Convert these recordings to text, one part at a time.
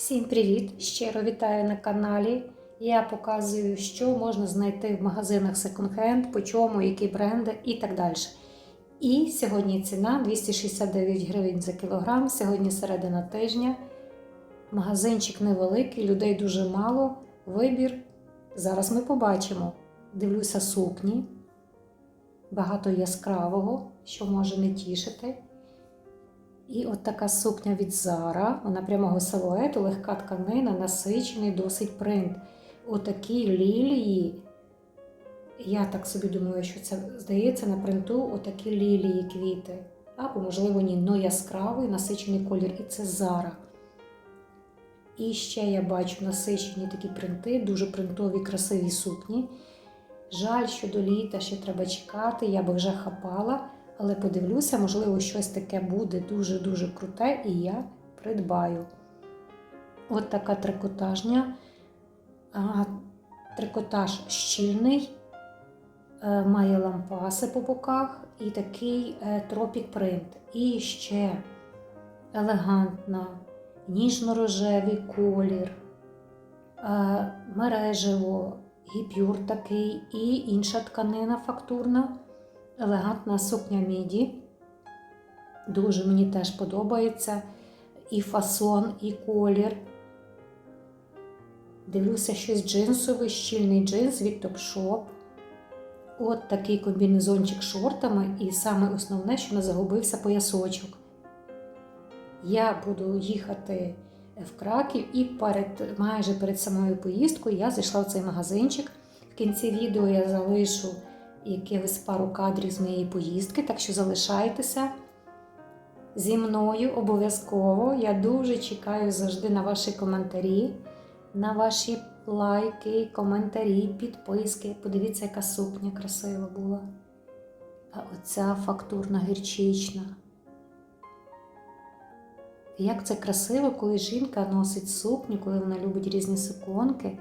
Всім привіт! Щиро вітаю на каналі. Я показую, що можна знайти в магазинах секонд-хенд, по чому, які бренди і так далі. І сьогодні ціна 269 гривень за кілограм. Сьогодні середина тижня. Магазинчик невеликий, людей дуже мало. Вибір. Зараз ми побачимо. Дивлюся сукні. Багато яскравого, що може не тішити. І от така сукня від Зара, вона прямого силуету, легка тканина, насичений досить принт. Отакі лілії. Я так собі думаю, що це здається на принту отакі лілії квіти. Або, можливо, ні, но яскравий насичений колір. І це Зара. І ще я бачу насичені такі принти, дуже принтові, красиві сукні. Жаль, що до літа ще треба чекати, я би вже хапала. Але подивлюся, можливо, щось таке буде дуже-дуже круте, і я придбаю. От така трикотажня. А, Трикотаж щільний, е, має лампаси по боках і такий е, тропік принт. І ще елегантна, ніжно-рожевий колір, е, мережево, гіпюр такий, і інша тканина фактурна елегантна сукня міді. Дуже мені теж подобається і фасон, і колір. Дивлюся, щось джинсове, щільний джинс від Topshop. От такий комбінезончик з шортами, і саме основне, що не загубився поясочок. Я буду їхати в Краків і перед, майже перед самою поїздкою я зайшла в цей магазинчик. В кінці відео я залишу якихось пару кадрів з моєї поїздки, так що залишайтеся зі мною обов'язково. Я дуже чекаю завжди на ваші коментарі, на ваші лайки, коментарі, підписки. Подивіться, яка сукня красива була. А оця фактурна гірчична. Як це красиво, коли жінка носить сукню, коли вона любить різні суконки.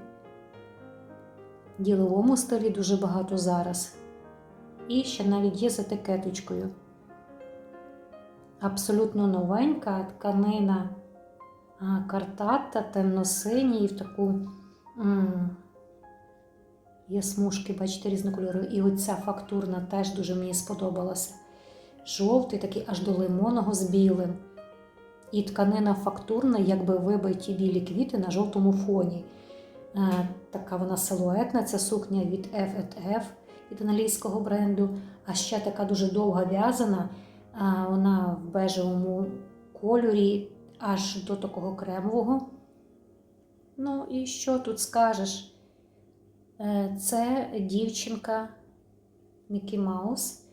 В діловому стилі дуже багато зараз. І ще навіть є з етикеточкою. Абсолютно новенька тканина картата, темно-синій, в таку м є смужки, бачите, різнокольорові. І оця фактурна теж дуже мені сподобалася. Жовтий, такий аж до лимонного з білим. І тканина фактурна, якби вибиті білі квіти на жовтому фоні. Е, така вона силуетна, ця сукня від F&F від англійського бренду. А ще така дуже довга в'язана, вона в бежевому кольорі, аж до такого кремового. Ну, і що тут скажеш? Е, це дівчинка Мікі Маус.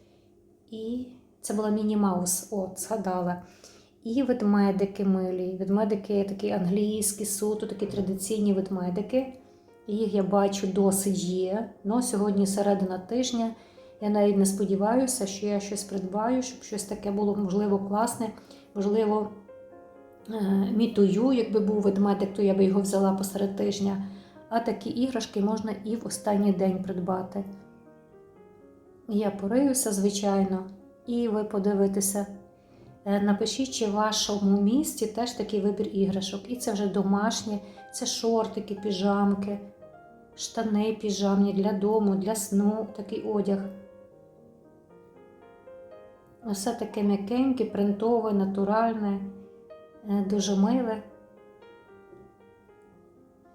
І це була Міні Маус, от, згадала. І ведмедики милі. Ведмедики такі англійські, суто, такі традиційні ведмедики. Їх я бачу досить є. Ну, сьогодні середина тижня. Я навіть не сподіваюся, що я щось придбаю, щоб щось таке було, можливо, класне, можливо, е, мітую, якби був ведмедик, то я би його взяла посеред тижня. А такі іграшки можна і в останній день придбати. Я пориюся, звичайно, і ви подивитеся. Е, напишіть, чи в вашому місті теж такий вибір іграшок. І це вже домашнє, це шортики, піжамки, штани піжамні для дому, для сну, такий одяг. Все таке м'якеньке, принтове, натуральне, е, дуже миле.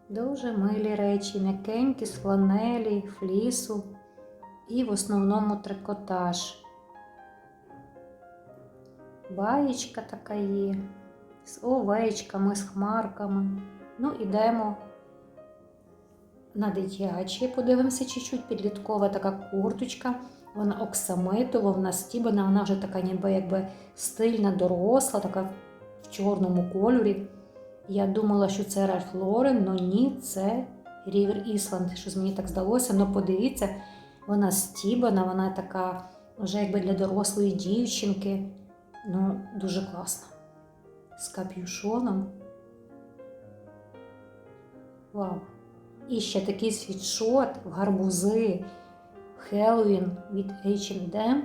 Дуже милі речі, м'якенькі, з фланелі, флісу і в основному трикотаж. Баєчка така є, з овечками, з хмарками. Ну, ідемо на дитячі, подивимося, чуть-чуть підліткова така курточка. Вона оксамитова, вона стібана, вона вже така ніби якби стильна, доросла, така в чорному кольорі. Я думала, що це Ральф Лорен, але ні, це Рівер Ісланд, щось мені так здалося. Ну подивіться, вона стібана, вона така вже якби для дорослої дівчинки. Ну, дуже класно. З капюшоном. Вау! І ще такий світшот в гарбузи Хеллоуін від H&M.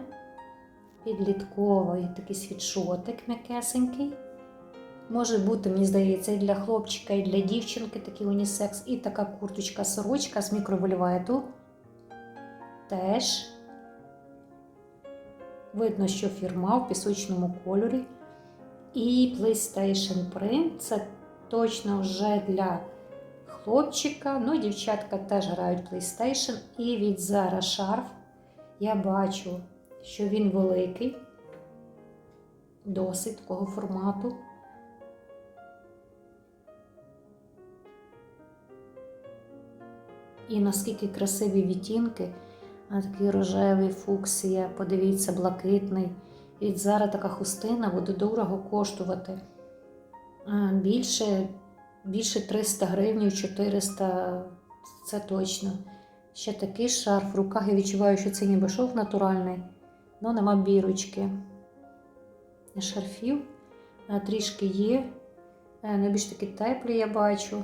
Підлітковий такий світшотик м'якесенький. Може бути, мені здається, і для хлопчика, і для дівчинки такий унісекс. І така курточка-сорочка з мікровольвету. Теж. Видно, що фірма в пісочному кольорі. І PlayStation Print це точно вже для хлопчика. Ну, дівчатка теж грають PlayStation. І від Zara шарф. Я бачу, що він великий, досить такого формату. І наскільки красиві відтінки, такий рожевий фуксія, подивіться, блакитний. Від зараз така хустина буде дорого коштувати. Більше, більше 300 гривень, 400, це точно. Ще такий шарф в руках. Я відчуваю, що це ніби шов натуральний, але нема бірочки. Шарфів трішки є. Е, Найбільш такі теплі я бачу.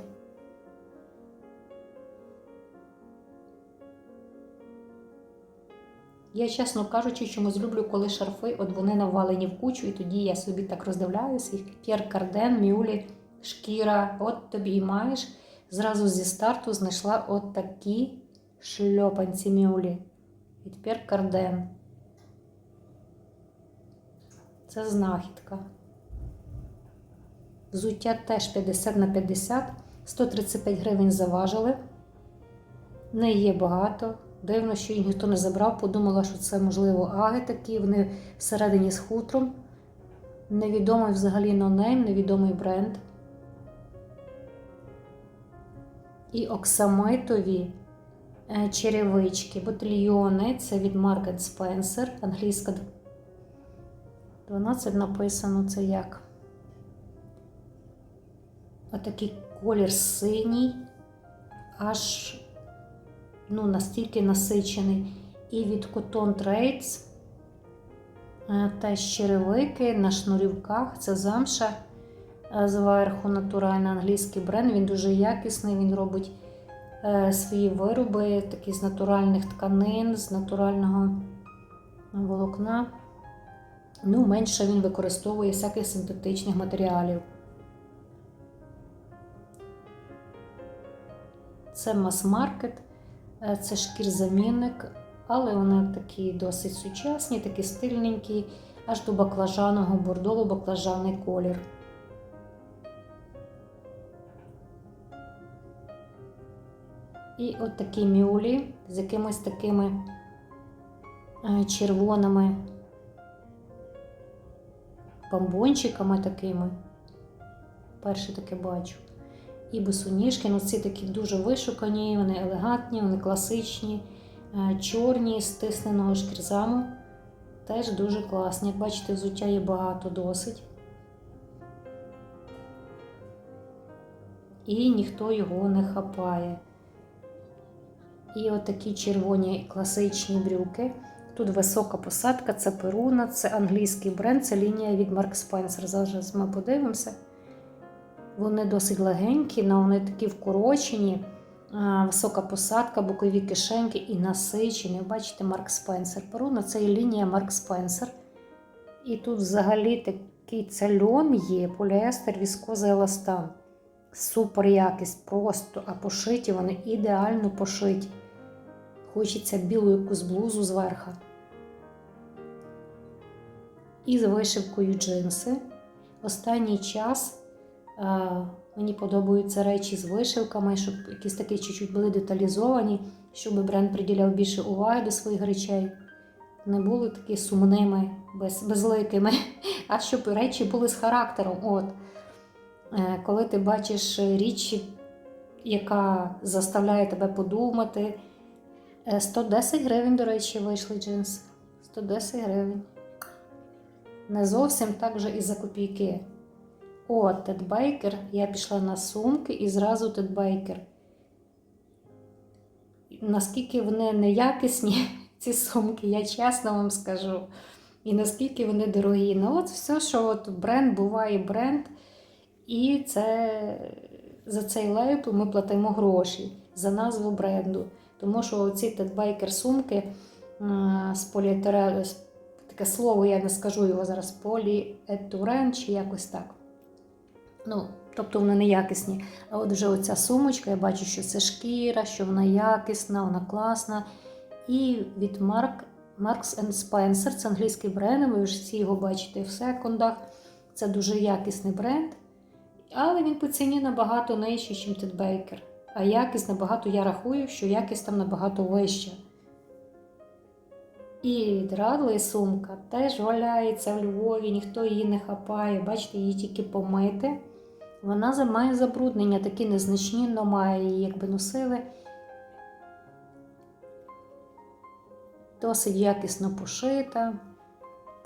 Я, чесно кажучи, чомусь люблю, коли шарфи, от вони навалені в кучу, і тоді я собі так роздивляюся їх. П'єр Карден, Мюлі, шкіра, от тобі і маєш. Зразу зі старту знайшла от такі шльопанці Мюлі. Від П'єр Карден. Це знахідка. Взуття теж 50 на 50, 135 гривень заважили. Не є багато. Дивно, що їх ніхто не забрав. Подумала, що це, можливо, аги такі, вони всередині з хутром. Невідомий взагалі нонейм, невідомий бренд. І оксамитові е, черевички, ботильйони. Це від Market Spencer, англійська 12 написано це як. Отакий колір синій, аж ну, настільки насичений. І від Cotton Trades е, теж черевики на шнурівках. Це замша зверху натуральний англійський бренд. Він дуже якісний, він робить е, свої вироби такі з натуральних тканин, з натурального волокна. Ну, менше він використовує всяких синтетичних матеріалів. Це мас-маркет, е, це шкірзамінник, але вони такі досить сучасні, такі стильненькі, аж до баклажаного, бордово-баклажаний колір. І от такі мюлі з якимись такими е, червоними бомбончиками такими. Перше таке бачу. І босоніжки, ну ці такі дуже вишукані, вони елегантні, вони класичні, е, чорні, з тисненого. Теж дуже класні. Як бачите, взуття є багато досить. І ніхто його не хапає. І отакі червоні класичні брюки. Тут висока посадка, це перуна, це англійський бренд, це лінія від Mark Spencer. Зараз ми подивимося. Вони досить легенькі, але вони такі вкорочені, висока посадка, бокові кишеньки і насичені. Бачите, Марк Спенсер. Перуна це є лінія Марк Спенсер. І тут взагалі такий цельон є, поліестер, віскоза еластан. Супер якість, просто, а пошиті вони ідеально пошиті. Хочеться білу якусь блузу зверху. І з вишивкою джинси. Останній час. Мені подобаються речі з вишивками, щоб якісь такі чуть-чуть були деталізовані, щоб бренд приділяв більше уваги до своїх речей. Не були такі сумними, без, безликими, а щоб речі були з характером. От. Е, коли ти бачиш річ, яка заставляє тебе подумати. 110 е, гривень, до речі, вийшли джинси. 110 гривень. Не зовсім так же і за копійки. О, Тед Бейкер. Я пішла на сумки і зразу Тед Бейкер. Наскільки вони неякісні, ці сумки, я чесно вам скажу. І наскільки вони дорогі. Ну, от все, що от бренд буває бренд. І це за цей лейбл ми платимо гроші за назву бренду. Тому що ці Тедбайкер сумки з поліетирену, таке слово, я не скажу його зараз, поліетурен чи якось так. Ну, тобто вони не якісні. А от вже оця сумочка, я бачу, що це шкіра, що вона якісна, вона класна. І від Mark, Marks Spencer, це англійський бренд, ви ж всі його бачите в секундах. Це дуже якісний бренд. Але він по ціні набагато нижчий, ніж Ted Baker. А якість набагато, я рахую, що якість там набагато вища. І від Радлей сумка теж валяється в Львові, ніхто її не хапає. Бачите, її тільки помити. Вона має забруднення, такі незначні, але має її, якби носили. Досить якісно пошита.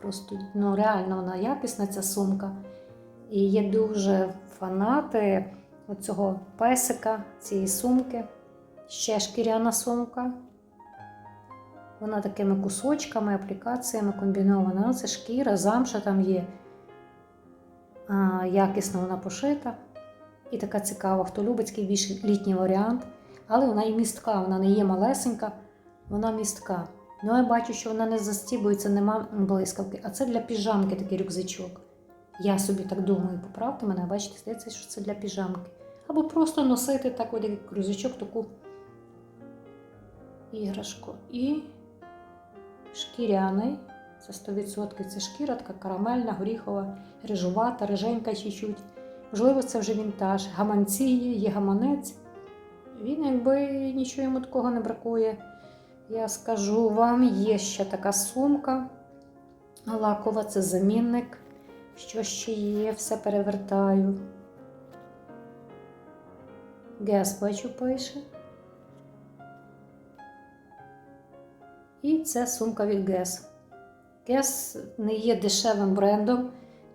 Просто ну, реально вона якісна, ця сумка. І є дуже фанати оцього песика, цієї сумки. Ще шкіряна сумка. Вона такими кусочками, аплікаціями комбінована. Ну, Це шкіра, замша там є. А, якісно вона пошита. І така цікава, хто любить такий більш літній варіант. Але вона і містка, вона не є малесенька, вона містка. Ну, я бачу, що вона не застібується, нема блискавки. А це для піжамки такий рюкзачок. Я собі так думаю, поправте мене, бачите, здається, що це для піжамки. Або просто носити так, от як рюкзачок, таку іграшку. І шкіряний. Це 100% це шкіра, така карамельна, горіхова, рижувата, риженька чуть-чуть. Можливо, це вже вінтаж. Гаманці є, є гаманець. Він, якби нічого йому такого не бракує. Я скажу вам, є ще така сумка. Лакова це замінник. Що ще є, все перевертаю. Гес бачу пише. І це сумка від Guess. Guess не є дешевим брендом,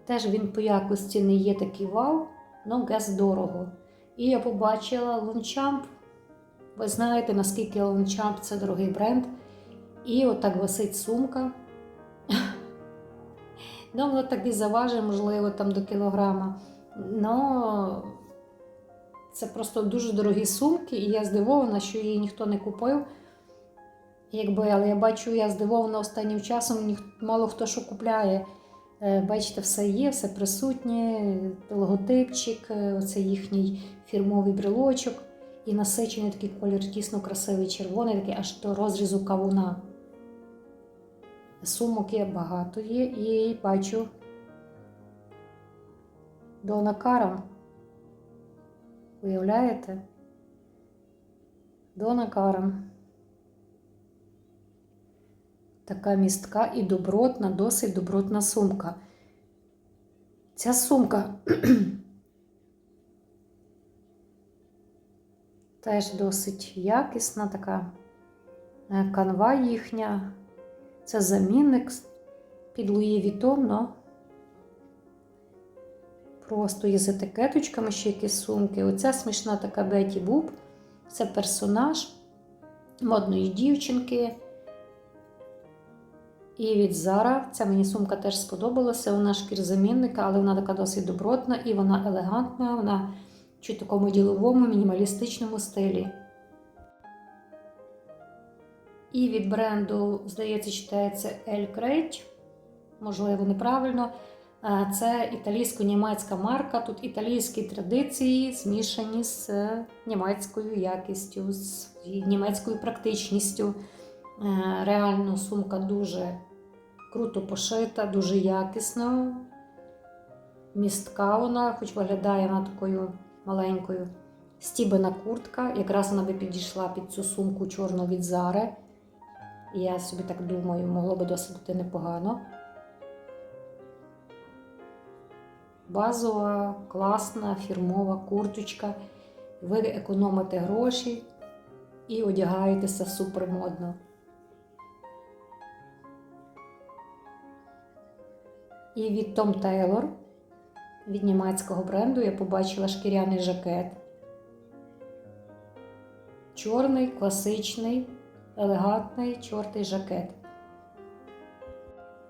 теж він по якості не є такий вау, але Guess дорого. І я побачила Longchamp. Ви знаєте, наскільки Longchamp це дорогий бренд. І отак висить сумка. Ну, воно так і заважить, можливо, там до кілограма. Но це просто дуже дорогі сумки, і я здивована, що її ніхто не купив. Якби, але я бачу, я здивована останнім часом, мало хто що купляє. Е, Бачите, все є, все присутнє, логотипчик, е, оце їхній фірмовий брелочок і насичений такий колір тісно красивий, червоний, такий аж до розрізу кавуна. Сумок є багато є, і бачу Дона Карам. Уявляєте? Дона Карам. Така містка і добротна, досить добротна сумка. Ця сумка теж досить якісна, така е, канва їхня. Це замінник під Луї Вітон, но просто є з етикеточками ще якісь сумки. Оця смішна така Беті Буб. Це персонаж модної дівчинки. І від Zara, ця мені сумка теж сподобалася. Вона шкірзамінника, але вона така досить добротна і вона елегантна, вона чуть такому діловому, мінімалістичному стилі. І від бренду, здається, читається El Crate, можливо, неправильно. А, Це італійсько-німецька марка. Тут італійські традиції змішані з німецькою якістю, з німецькою практичністю. Е, Реально сумка дуже круто пошита, дуже якісно. Містка вона, хоч виглядає вона такою маленькою. Стібана куртка, якраз вона би підійшла під цю сумку чорну від Зари. І я собі так думаю, могло би досить бути непогано. Базова, класна, фірмова курточка. Ви економите гроші і одягаєтеся супермодно. І від Tom Taylor, від німецького бренду, я побачила шкіряний жакет. Чорний, класичний, елегантний чорний жакет.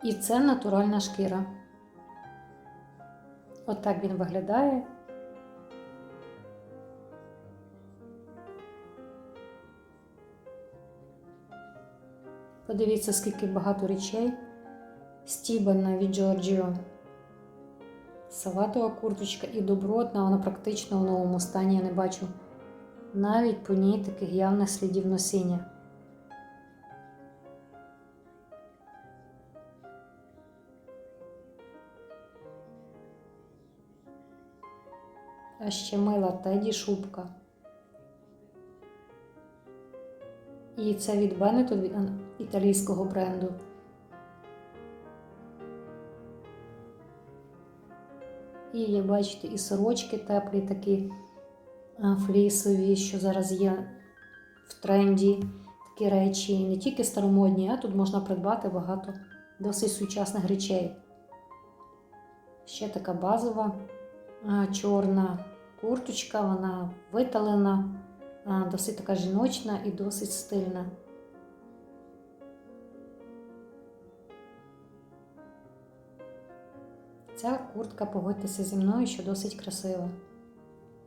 І це натуральна шкіра. Отак він виглядає. Подивіться, скільки багато речей. Стібана від Giorgio. салатова курточка і добротна, вона практично в новому стані я не бачу. Навіть по ній таких явних слідів носіння. А ще мила Теді шубка. І це від Бенетон, від італійського бренду. І є, бачите, і сорочки теплі, такі флісові, що зараз є в тренді. Такі речі, не тільки старомодні, а тут можна придбати багато досить сучасних речей. Ще така базова чорна курточка, вона виталена, досить така жіночна і досить стильна. Ця куртка, погодьтеся зі мною, що досить красива.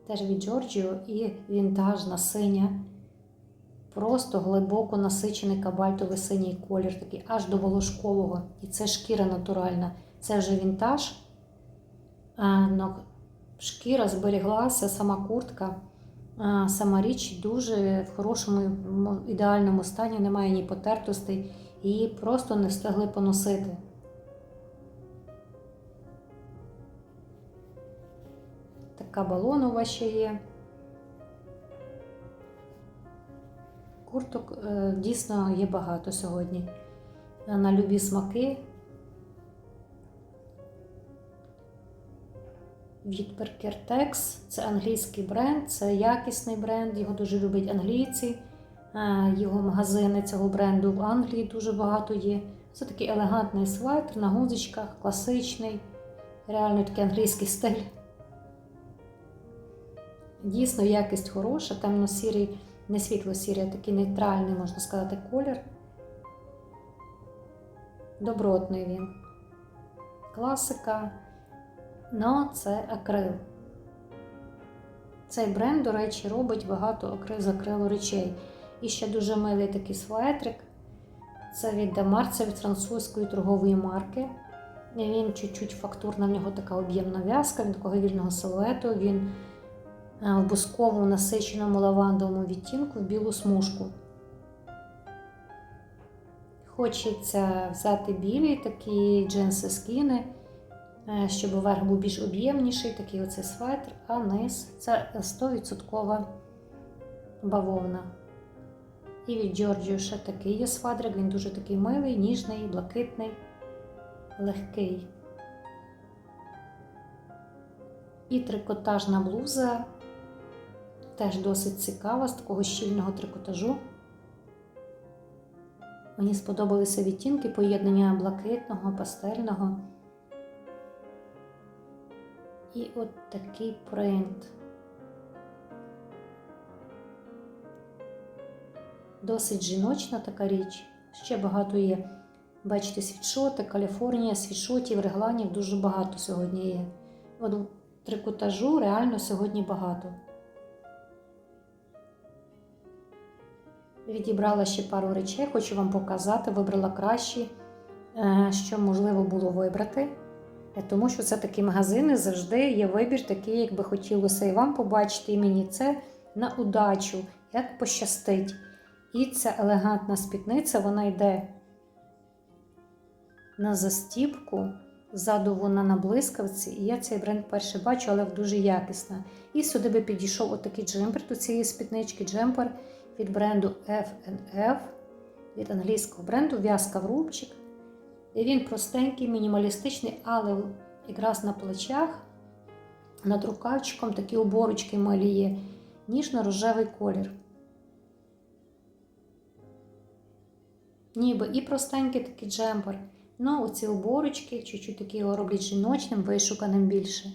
Теж від Giorgio і вінтажна синя. Просто глибоко насичений кабальтовий синій колір, такий аж до волошкового. І це шкіра натуральна. Це вже вінтаж. Шкіра зберіглася, сама куртка, сама річ дуже в хорошому ідеальному стані, немає ні потертостей, її просто не встигли поносити. Така балонова ще є. Курток е, дійсно є багато сьогодні. На любі смаки. Від Perkertex. Це англійський бренд, це якісний бренд, його дуже люблять англійці. Е, Його магазини цього бренду в Англії дуже багато є. Це такий елегантний свайтер на гузочках, класичний, реально такий англійський стиль. Дійсно, якість хороша, темно-сірий, не світло-сірий, а такий нейтральний, можна сказати, колір. Добротний він. Класика. Ну, це акрил. Цей бренд, до речі, робить багато акрил з акрилу речей. І ще дуже милий такий светрик. Це від Демар, це від французької торгової марки. Він чуть-чуть фактурна, в нього така об'ємна в'язка, він такого вільного силуету. Він е, в бусковому насиченому лавандовому відтінку в білу смужку. Хочеться взяти білі такі джинси скіни, щоб верх був більш об'ємніший, такий оцей светр, а низ це 100% бавовна. І від Giorgio ще такий є свадрик, він дуже такий милий, ніжний, блакитний, легкий. І трикотажна блуза теж досить цікава з такого щільного трикотажу. Мені сподобалися відтінки поєднання блакитного, пастельного. І от такий принт. Досить жіночна така річ. Ще багато є. Бачите, світшоти, Каліфорнія, світшотів, регланів дуже багато сьогодні є. От трикотажу реально сьогодні багато. Відібрала ще пару речей, хочу вам показати, вибрала кращі, е, що можливо було вибрати. Е, Тому що це такі магазини завжди є вибір, такий, як би хотілося і вам побачити, і мені це на удачу, як пощастить. І ця елегантна спідниця, вона йде на застіпку, ззаду вона на блискавці, і я цей бренд перше бачу, але дуже якісна. І сюди би підійшов отакий джемпер до цієї спіднички, джемпер від бренду F&F, від англійського бренду, в'язка в рубчик. Він простенький, мінімалістичний, але якраз на плечах, над рукавчиком такі оборочки малі є, ніжно-рожевий колір. Ніби і простенький такий джемпер. Ну, оці оборочки, чуть-чуть такі його роблять жіночним, вишуканим більше.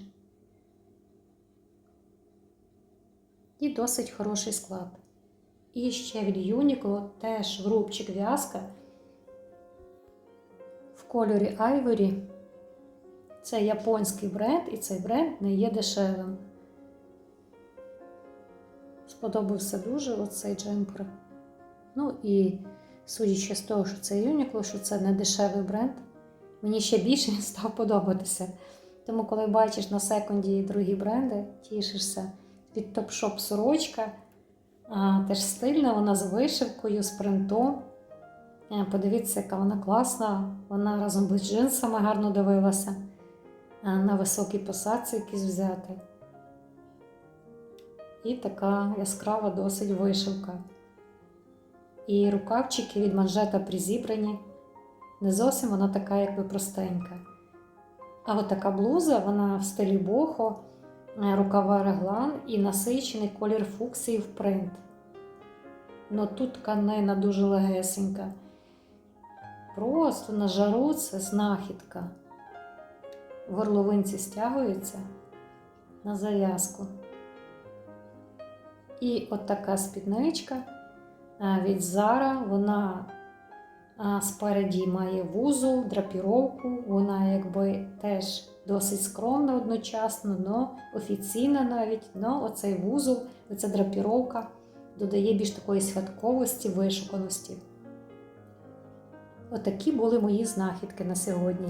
І досить хороший склад. І ще від Uniqlo теж в рубчик в'язка кольорі Ivory. Це японський бренд, і цей бренд не є дешевим. Сподобався дуже оцей джемпер. Ну і судячи з того, що це Uniqlo, що це не дешевий бренд, мені ще більше став подобатися. Тому, коли бачиш на секунді другі бренди, тішишся. Від топ-шоп сорочка. А, теж стильна, вона з вишивкою, з принтом. Е, Подивіться, яка вона класна. Вона разом з джинсами гарно дивилася. Е, На високій посадці якісь взяти. І така яскрава досить вишивка. І рукавчики від манжета призібрані. Не зовсім вона така, якби простенька. А от така блуза, вона в стилі бохо, е, рукава реглан і насичений колір фуксії в принт. Ну тут тканина дуже легесенька. Просто на жару це знахідка. Горловинці стягуються на зав'язку. І от така спідничка від Zara, вона спереді має вузол, драпіровку, вона якби теж досить скромна одночасно, но офіційна навіть, но оцей вузол, оця драпіровка додає більш такої святковості, вишуканості. Отакі були мої знахідки на сьогодні.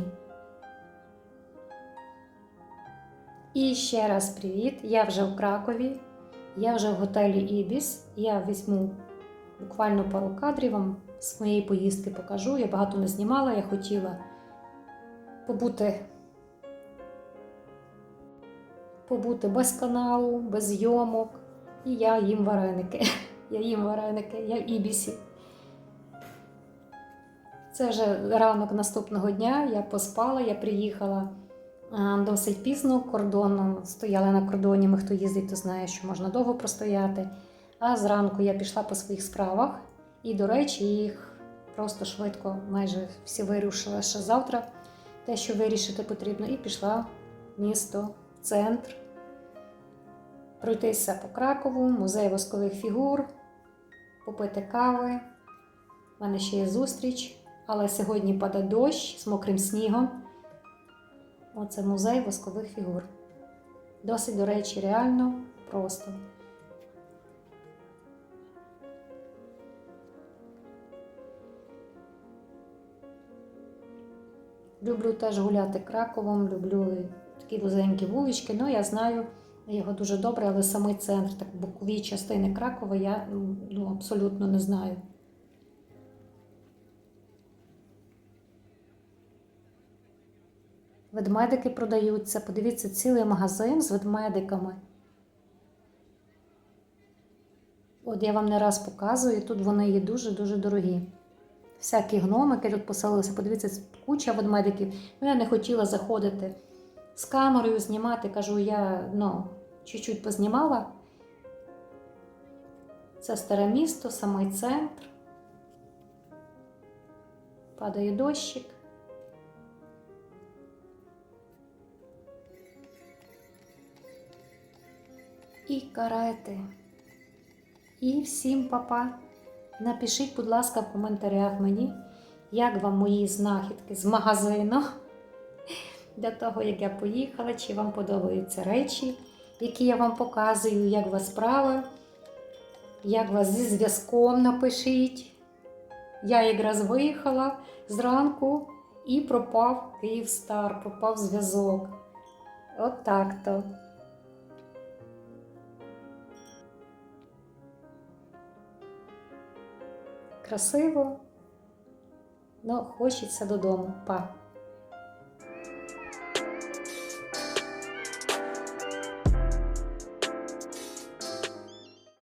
І ще раз привіт! Я вже в Кракові, я вже в готелі Ібіс. Я візьму буквально пару кадрів вам з моєї поїздки покажу. Я багато не знімала, я хотіла побути, побути без каналу, без зйомок. І я їм вареники. Я їм вареники, я в Ібісі. Це вже ранок наступного дня. Я поспала, я приїхала досить пізно кордоном. Стояли на кордоні. Ми хто їздить, то знає, що можна довго простояти. А зранку я пішла по своїх справах, і, до речі, їх просто швидко, майже всі вирішила ще завтра, те, що вирішити потрібно, і пішла в місто, в центр, пройтися по Кракову, музей воскових фігур, попити кави. У мене ще є зустріч, але сьогодні паде дощ з мокрим снігом. Оце музей воскових фігур. Досить, до речі, реально просто. Люблю теж гуляти Краковом, люблю такі вузенькі вулички. Ну, я знаю його дуже добре, але самий центр, так бокові частини Кракова я ну, абсолютно не знаю. Ведмедики продаються. Подивіться, цілий магазин з ведмедиками. От я вам не раз показую, тут вони є дуже-дуже дорогі. Всякі гномики тут поселилися. Подивіться, куча ведмедиків. Ну, я не хотіла заходити з камерою, знімати. Кажу, я ну, чуть-чуть познімала. Це старе місто, самий центр. Падає дощик. І карети. І всім папа. Напишіть, будь ласка, в коментарях мені, як вам мої знахідки з магазину. Для того, як я поїхала, чи вам подобаються речі, які я вам показую, як у вас справи, як вас зі зв'язком напишіть. Я якраз виїхала зранку і пропав Київстар, пропав зв'язок. От так-то. Красиво, ну, хочеться додому. Па.